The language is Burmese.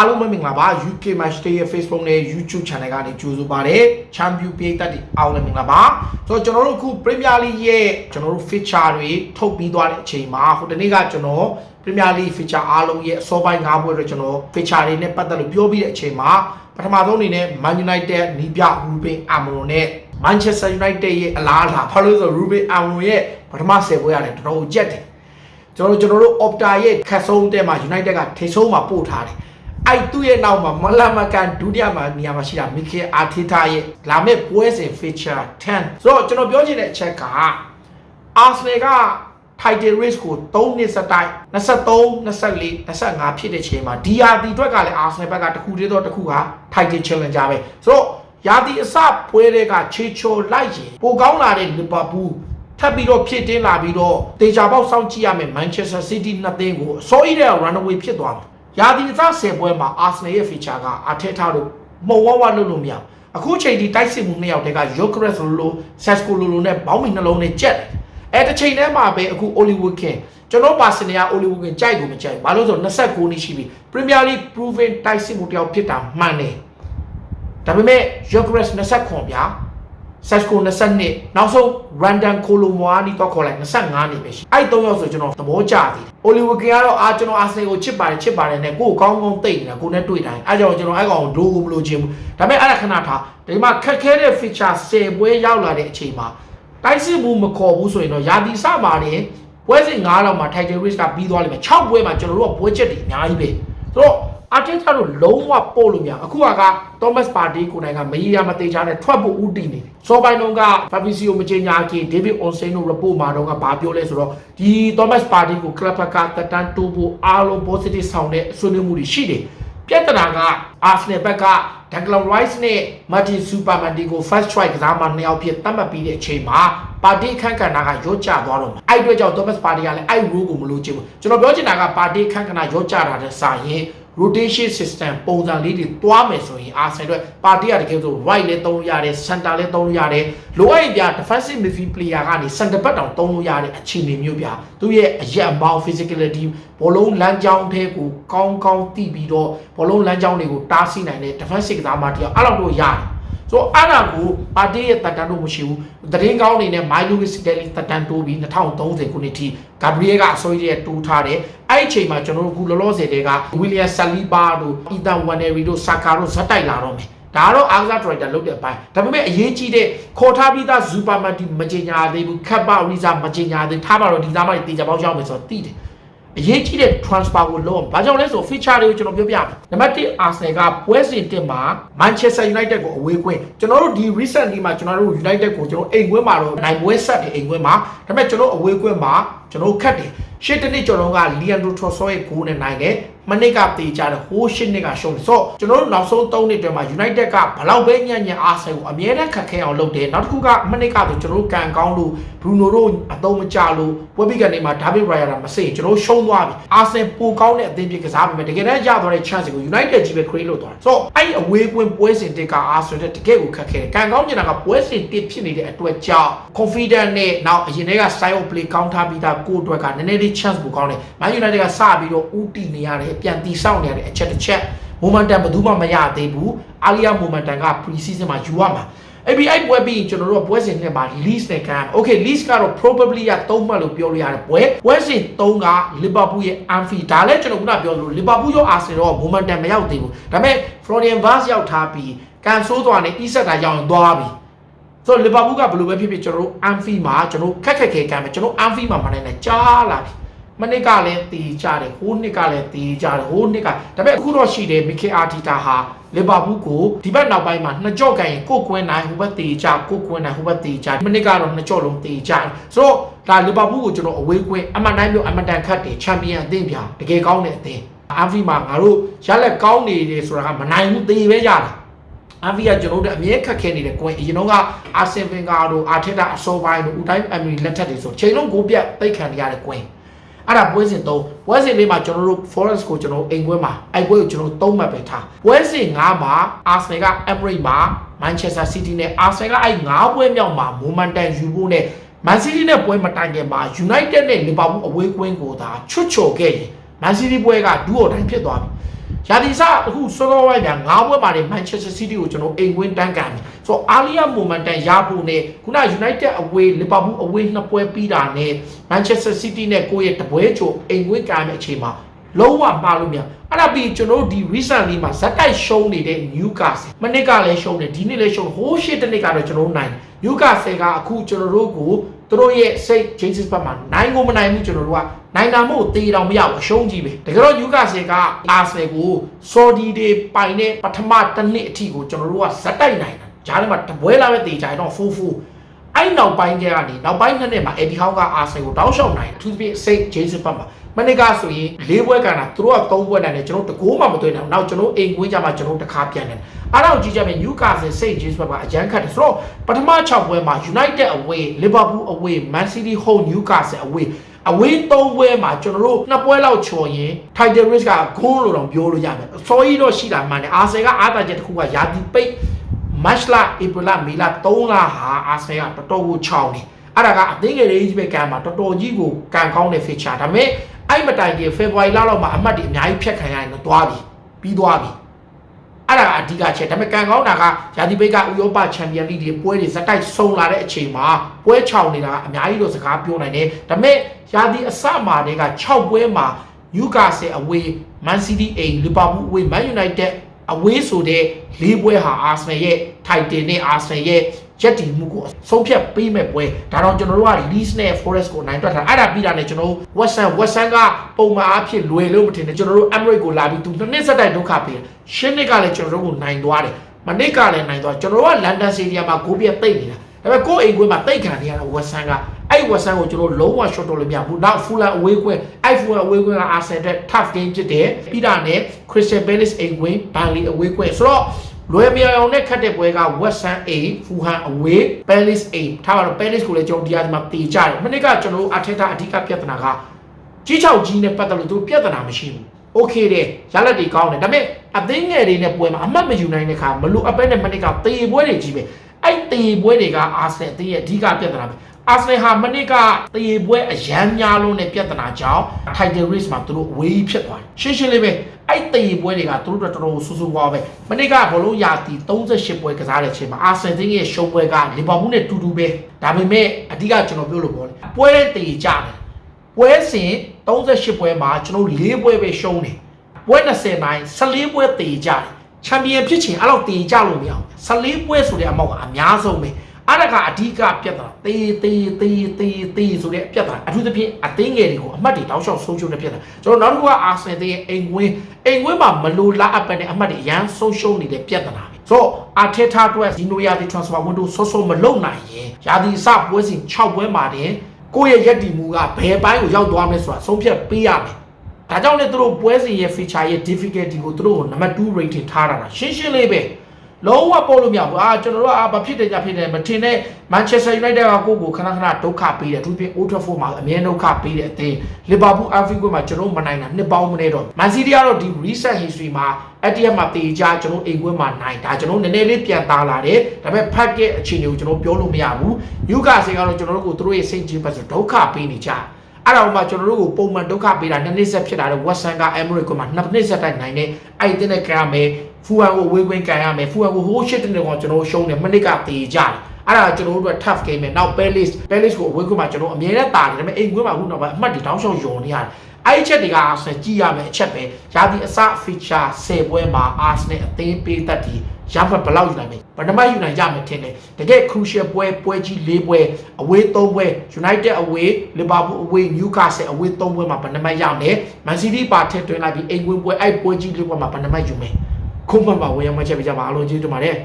အားလုံးပဲမင်္ဂလာပါ UK Match Day ရဲ့ Facebook နဲ့ YouTube Channel ကနေကြိုဆိုပါရစေ။ Champion ပြည်သက်တွေအားလုံးလည်းမင်္ဂလာပါ။ဆိုတော့ကျွန်တော်တို့အခု Premier League ရဲ့ကျွန်တော်တို့ feature တွေထုတ်ပြီးသွားတဲ့အချိန်မှာဟိုတနေ့ကကျွန်တော် Premier League feature အားလုံးရဲ့အစောပိုင်း၅ပွဲတော့ကျွန်တော် feature တွေနဲ့ပတ်သက်လို့ပြောပြီးတဲ့အချိန်မှာပထမဆုံးအနေနဲ့ Man United နီးပြ Ruben Amorim နဲ့ Manchester United ရဲ့အလားအလာဘာလို့လဲဆိုတော့ Ruben Amorim ရဲ့ပထမ10ပွဲရတယ်တော်တော်ကြက်တယ်ကျွန်တော်တို့ကျွန်တော်တို့ Opta ရဲ့ခက်ဆုံးတဲ့မှာ United ကထိဆုံးမှာပို့ထားတယ်။ အဲ့သူ့ရဲ့နောက်မှာမလမကန်ဒုတိယမှာနေရာမှာရှိတာမီကေအာတီတာရဲ့လာမဲ့ပွဲစဉ် feature 10ဆိုတော့ကျွန်တော်ပြောချင်တဲ့အချက်က Arsenal က title race ကို3နှစ်စတိုက်23 24 25ဖြစ်တဲ့ချိန်မှာ DRT အတွက်ကလည်း Arsenal ဘက်ကတစ်ခုတည်းတော့တစ်ခုက title challenger ပဲဆိုတော့ရာသီအစပွဲတွေကချေချော်လိုက်ရင်ပိုကောင်းလာတဲ့ Liverpool ထပ်ပြီးတော့ဖြစ်တင်းလာပြီးတော့တေချာပေါက်စောင့်ကြည့်ရမယ် Manchester City နှစ်သင်းကိုအစိုးရတဲ့ runaway ဖြစ်သွားမှာ ရာသီအစ10ပွဲမှာ Arsenal ရဲ့ feature ကအထက်ထားလို့မှုံဝဝလုပ်လို့မရဘူးအခုချိန်ဒီတိုက်စစ်မှုနှစ်ယောက်တည်းက Gyökeres လိုလို Sesko လိုလိုနဲ့ဘောင်းမီနှလုံးနဲ့ကြက်တယ်အဲတစ်ချိန်တည်းမှာပဲအခု Oliver King ကျွန်တော်ပါစနေရ Oliver King ကြိုက်ကိုမကြိုက်ဘူးဘာလို့လဲဆိုတော့29နှစ်ရှိပြီ Premier League proven တိုက်စစ်မှုတစ်ယောက်ဖြစ်တာမှန်တယ်ဒါပေမဲ့ Gyökeres 29ခွန်ဗျာဆက်ကို22နောက်ဆုံး random colomwani တော့ခေါ်လိုက်25နေပဲရှိ အဲ့၃ယောက်ဆိုကျွန်တော်သဘောကျသည်။ Oliver King ကတော့အာကျွန်တော်အာဆင်ကိုချစ်ပါတယ်ချစ်ပါတယ်နဲ့ကိုယ်ကောင်းကောင်းသိနေတာကိုယ်နဲ့တွေ့တိုင်းအဲ့ကြောင့်ကျွန်တော်အဲ့ကောင်ဒိုးကိုမလို့ချင်ဘူး။ဒါပေမဲ့အဲ့ဒါခဏထားဒီမှာခက်ခဲတဲ့ feature 10ပွဲရောက်လာတဲ့အချိန်မှာတိုက်စစ်မှုမခေါ်ဘူးဆိုရင်တော့ယာတီစပါနေပွဲစဉ်9လောက်မှာ title race ကပြီးသွားလိမ့်မယ်6ပွဲမှာကျွန်တော်တို့ကပွဲချက်တွေအများကြီးပဲ။ဆိုတော့ အာတက်တာတို့လုံးဝပို့လို့မရအခုကက Thomas Partey ကိုယ်တိုင်ကမကြီးရမသေးချာနဲ့ထွက်ဖို့ဥတည်နေတယ်။စောပိုင်းတုန်းက Fabrizio မချင်းညာခင် David Onsen တို့ report မှာတော့ကဘာပြောလဲဆိုတော့ဒီ Thomas Partey ကို club ကတက်တန်းတိုးဖို့အားလုံး positive ဆောင်တဲ့ဆွေးနွေးမှုတွေရှိတယ်။ပြဿနာက Arsenal ဘက်က Declan Rice နဲ့ Martin Superman ဒီကို first choice ကစားမှနှစ်ယောက်ဖြစ်သတ်မှတ်ပြီးတဲ့အချိန်မှာပါတီခန့်ခန့်နာကရော့ကျသွားတော့မှာအဲ့အတွက်ကြောင့် Thomas Partey ကလည်းအဲ့ rule ကိုမလို့ချင်ဘူးကျွန်တော်ပြောချင်တာကပါတီခန့်ခန့်နာရော့ကျတာတဲ့စာရင် rotation system ပုံစံလေးတွေတွားမယ်ဆိုရင် Arsenal အတွက်ပါတီကတကယ်ဆို right လည်းသုံးလို့ရတယ် center လည်းသုံးလို့ရတယ်လိုအပ်ရင်ပြ defensive midfield player ကနေ center back တောင်သုံးလို့ရတဲ့အခြေအနေမျိုးပြသူရဲ့အရက်အမောင်း physicality ဘောလုံးလမ်းကြောင်းထဲကိုကောင်းကောင်းသိပြီးတော့ဘောလုံးလမ်းကြောင်းတွေကိုတားဆီးနိုင်တဲ့ defensive ကစားမတရားအဲ့လောက်တော့ရတယ် ဆိုတော့အဲ့ဒါကိုပါတီရဲ့တက်တန်တော့မရှိဘူးသတင်းကောင်းနေနဲ့ My Lewis Daily တက်တန်တိုးပြီး2030ခုနှစ်ထိ Gabriel ကအစိုးရရဲ့တိုးထားတယ်အဲ့ဒီအချိန်မှာကျွန်တော်တို့အခုလောလောဆယ်တည်းက William Saliba တို့ Ethan Wannery တို့ Saka တို့ဇက်တိုက်လာတော့မယ်ဒါကတော့အားကစား director လုပ်တဲ့အပိုင်းဒါပေမဲ့အရေးကြီးတဲ့ခေါ်ထားပြီးသား Superman ဒီမကြေညာသေးဘူး Kappa Riza မကြေညာသေးထားပါတော့ဒီသားမတွေတေချာပေါက်ရောက်မယ်ဆိုတော့သိတယ် အရေးကြီးတဲ့ transfer ကိုလုပ်အောင်။ဘာကြောင့်လဲဆို feature တွေကိုကျွန်တော်ပြောပြမယ်။နံပါတ်1 Arsenal ကပွဲစဉ်တင်မှာ Manchester United ကိုအဝေးကွင်းကျွန်တော်တို့ဒီ recently မှာကျွန်တော်တို့ United ကိုကျွန်တော်အိမ်ကွင်းမှာတော့နိုင်ပွဲဆက်တယ်အိမ်ကွင်းမှာဒါပေမဲ့ကျွန်တော်အဝေးကွင်းမှာကျွန်တော်ခတ်တယ်ရှစ်တနစ်ကျွန်တော်က Leandro Trossard ရဲ့ဂိုးနဲ့နိုင်တယ်မနစ်ကတေးကြတယ်ဟိုးရှစ်နှစ်ကရှုံးတယ်ဆိုတော့ကျွန်တော်တို့နောက်ဆုံး3နှစ်တွင်မှာ United ကဘလောက်ပဲညံ့ညံ့ Arsenal ကိုအမြဲတမ်းခက်ခဲအောင်လုပ်တယ်နောက်တစ်ခုကမနစ်ကဆိုကျွန်တော်တို့ကန်ကောင်းလို့ Bruno တို့အသုံးမချလို့ပွဲပြီးကနေမှာ David Raya မစိကျွန်တော်ရှုံးသွားပြီ Arsenal ပိုကောင်းတဲ့အသင်းဖြစ်ကစားပေမဲ့တကယ်တမ်းရသွားတဲ့ chance ကို United ကြီးပဲ create လုပ်သွားတယ်ဆိုတော့အဲ့အဝေးကွင်းပွဲစဉ်တစ်က Arsenal တကယ်ကိုခက်ခဲတယ်ကန်ကောင်းကျင်တာကပွဲစဉ်တစ်ဖြစ်နေတဲ့အတွက်ကြောင့် confident နဲ့နောက်အရင်တည်းက style of play ကောင်းထားပြီးသားကိုအတွက်ကနည်းနည်းလေး chance ပိုကောင်းတယ် Man United ကစပြီးတော့ဥတီနေရတယ်ပြန်တီဆောက်နေရတဲ့အချက်တစ်ချက် momentum ဘယ်သူမှမရသေးဘူး Alia momentum က pre season မှာယူရမှာအဲ့ဒီအဲ့ပွဲပြီးရင်ကျွန်တော်တို့ကပွဲစဉ်နဲ့မှာ lease နဲ့ခံ okay lease ကတော့ probably ရ3မှတ်လို့ပြောလို့ရတယ်ပွဲပွဲစဉ်3က Liverpool ရဲ့ Anfield ဒါလည်းကျွန်တော်ခုနပြောလို့ Liverpool ရော Arsenal ရော momentum မရောက်သေးဘူးဒါပေမဲ့ Florian Wirtz ရောက်ထားပြီးကန်ဆိုးသွားနေ Isak တာရောက်ရင်သွားပြီဆိုတော့လီဗာပူးကဘယ်လိုပဲဖြစ်ဖြစ်ကျွန်တော်တို့အန်ဖီမှာကျွန်တော်ခက်ခက်ခဲကမ်းမယ်ကျွန်တော်အန်ဖီမှာမနိုင်နဲ့ကြားလာပြီ မနစ်ကလည်းတီးကြတယ်ဟိုးနှစ်ကလည်းတီးကြတယ်ဟိုးနှစ်ကဒါပေမဲ့အခုတော့ရှိတယ်မီကေအာတီတာဟာလီဗာပူးကိုဒီဘက်နောက်ပိုင်းမှာနှစ်ကြော့ကန်ရင်ကိုကွင်းနိုင်ဟိုဘက်တီးကြကိုကွင်းနိုင်ဟိုဘက်တီးကြမနစ်ကတော့နှစ်ကြော့လုံးတီးကြတယ်ဆိုတော့ဒါလီဗာပူးကိုကျွန်တော်အဝေးကွင်းအမှန်တိုင်းမျိုးအမှန်တန်ခတ်တယ်ချန်ပီယံအသင်းပြတကယ်ကောင်းတဲ့အသင်းအန်ဖီမှာငါတို့ရလက်ကောင်းနေတယ်ဆိုတာကမနိုင်ဘူးတေးပဲရတာအန်ဗီကကျွန်တော်တို့အမြဲခက်ခဲနေတဲ့ကွင်းအရင်တော့ကအာဆင်ဗင်ကာတို့အာထက်တာအစောပိုင်းတို့ဦးတိုင်းအမီလက်ထက်တွေဆိုချိန်လုံးကိုပြတ်တိတ်ခံနေရတဲ့ကွင်း အဲ့ဒါပွဲစဉ်3ပွဲစဉ်လေးမှာကျွန်တော်တို့ Forest ကိုကျွန်တော်အိမ်ကွင်းမှာအဲ့ပွဲကိုကျွန်တော်3မှတ်ပဲထားပွဲစဉ်5မှာ Arsenal က Emirates မှာ Manchester City နဲ့ Arsenal ကအဲ့5ပွဲမြောက်မှာ momentum ယူဖို့နဲ့ Man City နဲ့ပွဲမတိုင်ခင်မှာ United နဲ့ Liverpool အဝေးကွင်းကိုသာချွတ်ချော်ခဲ့ရင် Man City ပွဲကဒူအော်တိုင်းဖြစ်သွားပြီ ရာသီစအခုစောစောဝိုင်းပြန်၅ဘွဲမှာနေ Manchester City ကိုကျွန်တော်အိမ်ဝင်းတန်းကန်ပြီဆိုတော့ Alia Momentum ရဖို့နဲ့ခုန United away Liverpool away နှစ်ပွဲပြီးတာနဲ့ Manchester City နဲ့ကိုယ့်ရဲ့တပွဲချိုအိမ်ဝင်းကန်မယ့်အချိန်မှာလုံးဝမှားလို့မရအဲ့ဒါပြီးကျွန်တော်တို့ဒီ recently မှာဇက်တိုက်ရှုံးနေတဲ့ Newcastle မနစ်ကလည်းရှုံးတယ်ဒီနေ့လည်းရှုံးဟိုးရှစ်တနစ်ကတော့ကျွန်တော်တို့နိုင် Newcastle ကအခုကျွန်တော်တို့ကို သူတို့ရဲ့စိတ် Jesus ဘက်မှာနိုင်ကိုမနိုင်ဘူးကျွန်တော်တို့ကနိုင်တာမို့တေးတောင်မရဘူးအရှုံးကြီးပဲတကယ်တော့ Newcastle က Arsenal ကို Saudi တွေပိုင်တဲ့ပထမတစ်နှစ်အထိကိုကျွန်တော်တို့ကဇက်တိုက်နိုင်တာဂျားထဲမှာတပွဲလာပဲတေးကြတော့4-4 အဲ့နောက်ပိုင်းကျကနေနောက်ပိုင်းနှစ်နှစ်မှာအက်ဒီဟောင်းကအာဆင်ကိုတောင်းလျှောက်နိုင်တယ်အထူးသဖြင့်စိတ်ဂျေးစစ်ဘက်မှာမနေ့ကဆိုရင်၄ပွဲကန်တာသူတို့က၃ပွဲနိုင်တယ်ကျွန်တော်တကိုးမှမသွင်းနိုင်ဘူးနောက်ကျွန်တော်အိမ်ကွင်းကြမှာကျွန်တော်တခါပြန်တယ်အားတော့ကြည့်ကြမယ် Newcastle St James ဘက်ကအရန်ခတ်တယ်ဆိုတော့ပထမ6ပွဲမှာ United away Liverpool away Man City home Newcastle away အဝေး၃ပွဲမှာကျွန်တော်တို့နှစ်ပွဲလောက်ချော်ရင် Title Risk ကဂုံးလို့တော့ပြောလို့ရမယ်အစောကြီးတော့ရှိတာမှန်တယ်အာဆယ်ကအားတာချက်တစ်ခုကယာတီပိတ် match လ April လမေလ3လဟာအာဆယ်ကတော်တော်ကိုချောင်းနေအဲ့ဒါကအသင်းငယ်လေးကြီးပဲကံမှာတော်တော်ကြီးကိုကံကောင်းတဲ့ feature ဒါပေမဲ့အဲ့မတိုင်ခင် February လလောက်မှာအမှတ်တွေအများကြီးဖြတ်ခံရရင်တော့သွားပြီပြီးသွားပြီအဲ့ဒါကအဓိကချက်ဒါပေမဲ့ကံကောင်းတာကယာတီပိတ်ကဥရောပချန်ပီယံလိတွေပွဲတွေဇက်တိုက်ဆုံလာတဲ့အချိန်မှာပွဲချောင်းနေတာကအများကြီးတော့စကားပြောနိုင်တယ်ဒါပေမဲ့ယာတီအစမှာတည်းက6ပွဲမှာ Newcastle away Man City အိမ် Liverpool away Man United အဝေးဆိုတဲ့လေးပွဲဟာအာဆနယ်ရဲ့ title နဲ့အာဆနယ်ရဲ့ရက်တီမှုကိုဆုံးဖြတ်ပေးမဲ့ပွဲဒါတော့ကျွန်တော်တို့က Leeds နဲ့ Forest ကိုနိုင်တွက်ထားအဲ့ဒါပြီးတာနဲ့ကျွန်တော်တို့ Western Western ကပုံမှန်အားဖြင့်လွယ်လို့မထင်နဲ့ကျွန်တော်တို့ Emirates ကိုလာပြီးသူနှစ်နှစ်ဆက်တိုက်ဒုက္ခပေးတယ်ရှင်းနှစ်ကလည်းကျွန်တော်တို့ကိုနိုင်သွားတယ်မနစ်ကလည်းနိုင်သွားကျွန်တော်တို့က London Stadium မှာဂိုးပြတ်တိတ်နေတာဒါပေမဲ့ကိုယ့်အိမ်ကွင်းမှာတိတ်ခံနေရတာ Western က အဲ့ Western ကိုကျွန်တော်လုံးဝ short တော့လို့မရဘူးနောက် Fulham away ကွင်းအဲ့ Fulham away ကွင်းက Arsenal တဲ့ tough game ဖြစ်တယ်ပြီးတာနဲ့ Crystal Palace အိမ်ကွင်း Burnley away ကွင်းဆိုတော့လွယ်မြောင်နဲ့ခတ်တဲ့ပွဲက West Ham A Fulham away Palace A ထားပါတော့ Palace ကိုလည်းကျွန်တော်ဒီအဒီမှာတေကြတယ်မနေ့ကကျွန်တော်တို့အထက်ထအဓိကပြဿနာကကြီးချောက်ကြီးနဲ့ပတ်သက်လို့သူပြဿနာမရှိဘူး okay တယ်ရလက်တွေကောင်းတယ်ဒါပေမဲ့အသိငယ်တွေနဲ့ပွဲမှာအမှတ်မယူနိုင်တဲ့ခါမလို့အပဲနဲ့မနေ့ကတေပွဲတွေကြီးပဲ အဲ့တေပွဲတွေကအာဆင်အသင်းရဲ့အဓိကပြဿနာပဲအာဆင်ဟာမနေ့ကတေပွဲအရန်များလုံးတဲ့ပြဿနာကြောင့် title race မှာသူတို့အဝေးဖြစ်သွားတယ်ရှင်းရှင်းလေးပဲအဲ့တေပွဲတွေကသူတို့တော်တော်ဆူဆူဝါပဲမနေ့ကဘောလုံးရာတီ38ပွဲကစားတဲ့အချိန်မှာအာဆင်တင်းရဲ့ရှုံးပွဲကလီဗာပူးနဲ့တူတူပဲဒါပေမဲ့အဓိကကျွန်တော်ပြောလို့ပြောတယ်ပွဲတေကြတယ်ပွဲစဉ်38ပွဲမှာကျွန်တော်၄ပွဲပဲရှုံးတယ်ပွဲ20နိုင်14ပွဲတေကြတယ် ချန်ပီယံဖြစ်ချင်အဲ့လောက်တေကြလို့မရအောင်14ပွဲဆိုတဲ့အမောက်ကအများဆုံးပဲအဲ့ဒါကအဓိကပြတ်တာတေးတေးတေးတေးတေးဆိုတဲ့ပြတ်တာအထူးသဖြင့်အသိငယ်တွေကိုအမှတ်တွေတောက်လျှောက်ဆုံးရှုံးနေပြတ်တာကျွန်တော်နောက်တစ်ခုကအာဆင်တဲ့အိမ်ဝင်းအိမ်ဝင်းမှာမလိုလားအပ်ပဲနဲ့အမှတ်တွေအရန်ဆုံးရှုံးနေတဲ့ပြတ်တာပဲဆိုတော့အာထက်တာအတွက်ဒီနိုယာဒီ transfer window ဆော့ဆော့မလုံနိုင်ရင်ယာဒီစပွဲစဉ်6ပွဲမှာတင်ကိုယ့်ရဲ့ရက်တီမှုကဘယ်ပိုင်းကိုရောက်သွားမလဲဆိုတာဆုံးဖြတ်ပေးရမယ်။ ဒါကြောင့်လည်းသူတို့ပွဲစဉ်ရဲ့ feature ရဲ့ difficulty ကိုသူတို့ကို number 2 rating ထားတာလားရှင်းရှင်းလေးပဲ။လုံးဝပေါ်လို့မရဘူး။အာကျွန်တော်တို့ကအာဘာဖြစ်တယ်ကြဖြစ်တယ်မထင်နဲ့ Manchester United ကကိုယ့်ကိုခဏခဏဒုက္ခပေးတယ်။အထူးဖြင့် Old Trafford မှာအမြဲဒုက္ခပေးတဲ့အသင်း Liverpool Anfield မှာကျွန်တော်မနိုင်တာနှစ်ပေါင်းမနေတော့ Man City ကတော့ဒီ recent history မှာ ATM မှာတေချာကျွန်တော်အိမ်ကွင်းမှာနိုင်ဒါကျွန်တော်နည်းနည်းလေးပြန်သားလာတယ်။ဒါပေမဲ့ဖတ်တဲ့အခြေအနေကိုကျွန်တော်ပြောလို့မရဘူး။ Newcastle ကတော့ကျွန်တော်တို့ကိုသူတို့ရဲ့စိတ်ကြီးပတ်ဆိုဒုက္ခပေးနေကြ။ အဲ့ဒါမှကျွန်တော်တို့ကိုပုံမှန်ဒုက္ခပေးတာနှစ်နှစ်ဆက်ဖြစ်လာတဲ့ Western က Emirates ကမှနှစ်နှစ်ဆက်တိုက်နိုင်တဲ့အဲ့ဒီနဲ့ကြရမယ်ဖူဟန်ကိုဝေးခွင်းကန်ရမယ်ဖူဟန်ကိုဟိုးရှစ်တဲ့ကောင်ကျွန်တော်ရှုံးတယ်မနစ်ကတေကြတယ်အဲ့ဒါကျွန်တော်တို့အတွက် tough game ပဲနောက် Palace Palace ကိုအဝေးခွင့်မှာကျွန်တော်အမြဲတမ်းတာတယ်ဒါပေမဲ့အိမ်ခွင့်မှာခုနောက်ပိုင်းအမှတ်တွေတောင်းလျှောက်ယုံနေရတယ် အဲ့ဒီချက်တွေကအာဆင်ကြည့်ရမယ်အချက်ပဲရာသီအစ feature 10ပွဲမှာအာဆင်အသင်းပေးတတ်ဒီရမှတ်ဘယ်လောက်ယူနိုင်မလဲဘယ်နှမယူနိုင်ကြမယ်ထင်တယ်တကယ် crucial ပွဲပွဲကြီး၄ပွဲအဝေး၃ပွဲ United away Liverpool away Newcastle away ၃ပွဲမှာဘယ်နှမရမယ် Man City ပါထည့်သွင်းလိုက်ပြီးအိမ်ဝင်ပွဲအဲ့ပွဲကြီး၄ပွဲမှာဘယ်နှမယူမယ်ခုမှတ်ပါဝယ်ရမှချက်ပြကြပါအားလုံးကျေးဇူးတင်ပါတယ်